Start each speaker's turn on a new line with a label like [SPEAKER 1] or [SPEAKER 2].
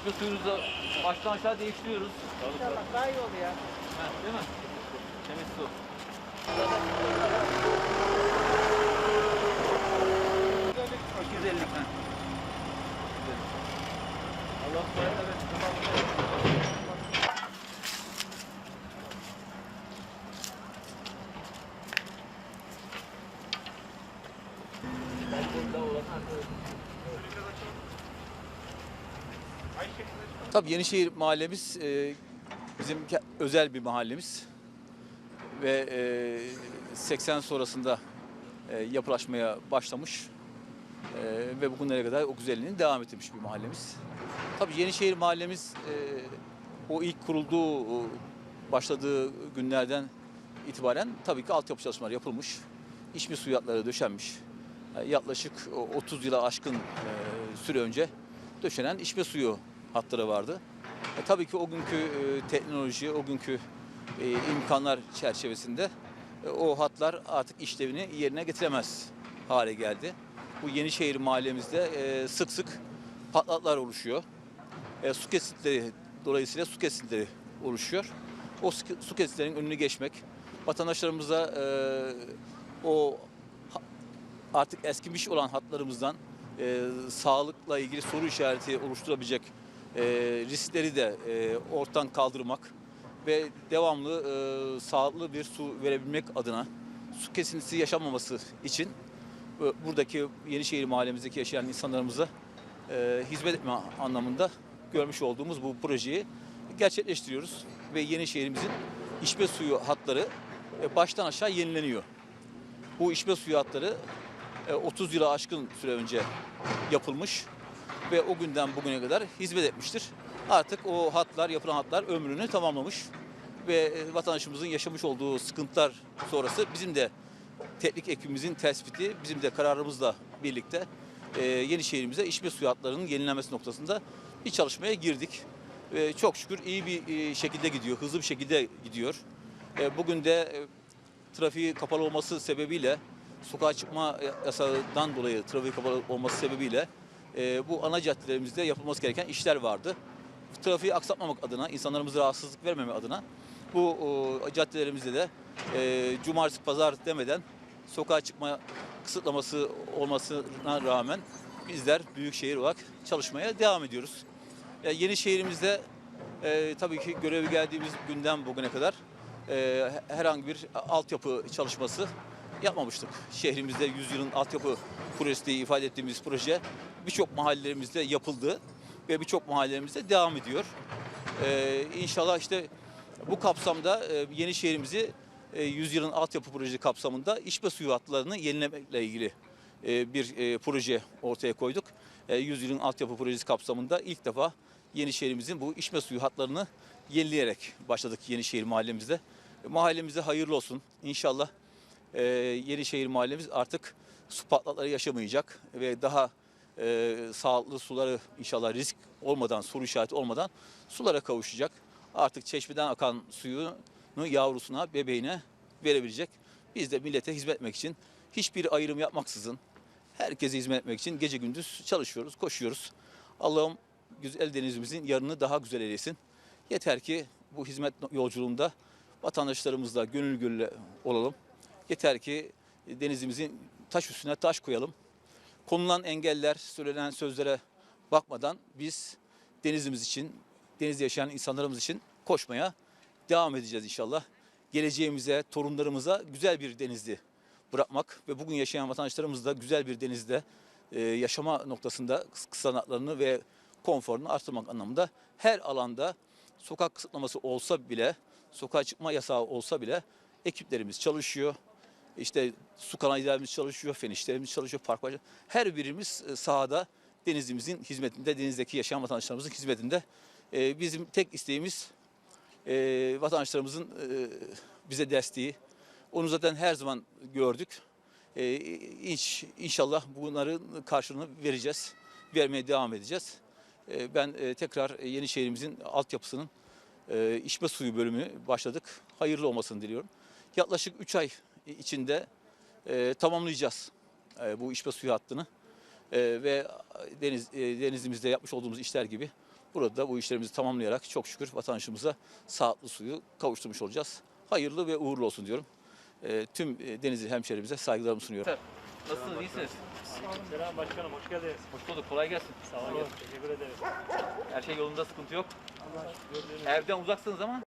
[SPEAKER 1] içme suyumuzu da baştan aşağı değiştiriyoruz.
[SPEAKER 2] İnşallah daha iyi olur ya.
[SPEAKER 1] Ha, değil mi? Temiz su. Tabii Yenişehir mahallemiz e, bizim özel bir mahallemiz ve e, 80 sonrasında e, yapılaşmaya başlamış e, ve bugünlere kadar o güzelliğini devam ettirmiş bir mahallemiz. Tabii Yenişehir mahallemiz e, o ilk kurulduğu, başladığı günlerden itibaren tabii ki altyapı çalışmaları yapılmış. İçme suyu hatları döşenmiş. E, yaklaşık o 30 yıla aşkın e, süre önce döşenen içme suyu hatları vardı. E, tabii ki o günkü e, teknoloji, o günkü e, imkanlar çerçevesinde e, o hatlar artık işlevini yerine getiremez hale geldi. Bu Yenişehir mahallemizde e, sık sık patlaklar oluşuyor. E, su kesintileri dolayısıyla su kesintileri oluşuyor. O su, su kesintilerin önünü geçmek, vatandaşlarımıza e, o artık eskimiş olan hatlarımızdan e, sağlıkla ilgili soru işareti oluşturabilecek e, riskleri de e, ortadan kaldırmak ve devamlı e, sağlıklı bir su verebilmek adına su kesintisi yaşanmaması için e, buradaki Yenişehir mahallemizdeki yaşayan insanlarımıza e, hizmet etme anlamında görmüş olduğumuz bu projeyi gerçekleştiriyoruz ve Yenişehir'imizin içme suyu hatları e, baştan aşağı yenileniyor. Bu içme suyu hatları 30 yıla aşkın süre önce yapılmış ve o günden bugüne kadar hizmet etmiştir. Artık o hatlar, yapılan hatlar ömrünü tamamlamış ve e, vatandaşımızın yaşamış olduğu sıkıntılar sonrası bizim de teknik ekibimizin tespiti, bizim de kararımızla birlikte e, Yenişehir'imize içme suyu hatlarının yenilenmesi noktasında bir çalışmaya girdik. Ve çok şükür iyi bir e, şekilde gidiyor, hızlı bir şekilde gidiyor. E, bugün de e, trafiği kapalı olması sebebiyle, sokağa çıkma yasağından dolayı trafiği kapalı olması sebebiyle e, bu ana caddelerimizde yapılması gereken işler vardı. Trafiği aksatmamak adına, insanlarımıza rahatsızlık vermemek adına bu e, caddelerimizde de e, cumartesi pazar demeden sokağa çıkma kısıtlaması olmasına rağmen bizler büyükşehir olarak çalışmaya devam ediyoruz. E, yeni şehrimizde e, tabii ki görevi geldiğimiz günden bugüne kadar e, herhangi bir altyapı çalışması yapmamıştık. Şehrimizde 100 yılın altyapı projesi diye ifade ettiğimiz proje birçok mahallelerimizde yapıldı ve birçok mahallelerimizde devam ediyor. E, inşallah işte bu kapsamda e, yeni şehrimizi e, 100 yılın altyapı projesi kapsamında içme suyu hatlarını yenilemekle ilgili e, bir e, proje ortaya koyduk. E, 100 yılın altyapı projesi kapsamında ilk defa Yenişehir'imizin bu içme suyu hatlarını yenileyerek başladık Yenişehir mahallemizde. E, Mahallemize hayırlı olsun. İnşallah e, Yenişehir mahallemiz artık su patlakları yaşamayacak ve daha e, sağlıklı suları inşallah risk olmadan, soru işareti olmadan sulara kavuşacak. Artık çeşmeden akan suyunu yavrusuna, bebeğine verebilecek. Biz de millete hizmet etmek için hiçbir ayrım yapmaksızın herkese hizmet etmek için gece gündüz çalışıyoruz, koşuyoruz. Allah'ım güzel denizimizin yarını daha güzel eylesin. Yeter ki bu hizmet yolculuğunda vatandaşlarımızla gönül gönüle olalım. Yeter ki denizimizin taş üstüne taş koyalım. Konulan engeller, söylenen sözlere bakmadan biz denizimiz için, denizde yaşayan insanlarımız için koşmaya devam edeceğiz inşallah. Geleceğimize, torunlarımıza güzel bir denizli bırakmak ve bugün yaşayan vatandaşlarımız da güzel bir denizde e, yaşama noktasında kısanaklarını ve konforunu artırmak anlamında her alanda sokak kısıtlaması olsa bile, sokağa çıkma yasağı olsa bile ekiplerimiz çalışıyor. İşte su kanallarımız çalışıyor, fen işlerimiz çalışıyor, park var. Her birimiz e, sahada denizimizin hizmetinde, denizdeki yaşayan vatandaşlarımızın hizmetinde. E, bizim tek isteğimiz e, vatandaşlarımızın bize desteği. Onu zaten her zaman gördük. E, inş, inşallah bunların karşılığını vereceğiz. Vermeye devam edeceğiz. Ben e, tekrar Yenişehir'imizin altyapısının e, içme suyu bölümü başladık. Hayırlı olmasını diliyorum. Yaklaşık 3 ay içinde e, tamamlayacağız e, bu içme suyu hattını. E, ve deniz e, denizimizde yapmış olduğumuz işler gibi Burada da bu işlerimizi tamamlayarak çok şükür vatandaşımıza sağlıklı suyu kavuşturmuş olacağız. Hayırlı ve uğurlu olsun diyorum. E, tüm e, Denizli hemşerimize saygılarımı sunuyorum. Nasılsınız? İyisiniz?
[SPEAKER 3] Selam başkanım, hoş geldiniz.
[SPEAKER 1] Hoş bulduk. Kolay gelsin.
[SPEAKER 3] Sağ olun, teşekkür ederiz.
[SPEAKER 1] Her şey yolunda sıkıntı yok. Evden uzaksınız ama